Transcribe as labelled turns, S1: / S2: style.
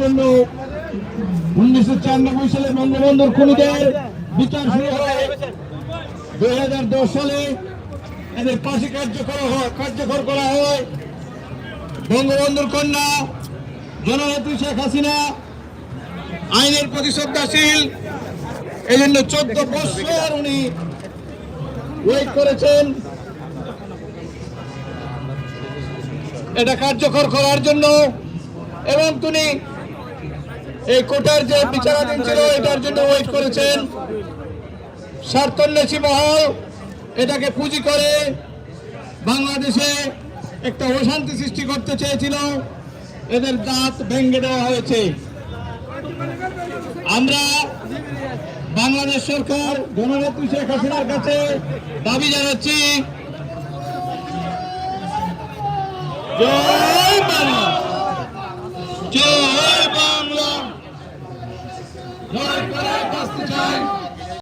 S1: জন্য উনিশশো চারানব্বই সালে বঙ্গবন্ধুর খুনিদের বিচার শুরু হয় দুই হাজার দশ সালে এদের পাশে কার্যকর কার্যকর করা হয়। বঙ্গবন্ধুর কন্যা জননেত্রী শেখ হাসিনা আইনের প্রতি শ্রদ্ধাশীল এই জন্য চোদ্দ বছর উনি ওয়েট করেছেন। এটা কার্যকর করার জন্য। এবং তিনি এই কোটার যে বিচারাধীন ছিল, এটার জন্য ওয়েট করেছেন। স্বার্থন্বেষী মহল এটাকে পুঁজি করে বাংলাদেশে একটা অশান্তি সৃষ্টি করতে চেয়েছিল। এদের দাঁত ভেঙে দেওয়া হয়েছে। আমরা বাংলাদেশ সরকার জননেত্রী শেখ হাসিনার কাছে দাবি জানাচ্ছি। জয় বাংলা। জয় বাংলা। জয়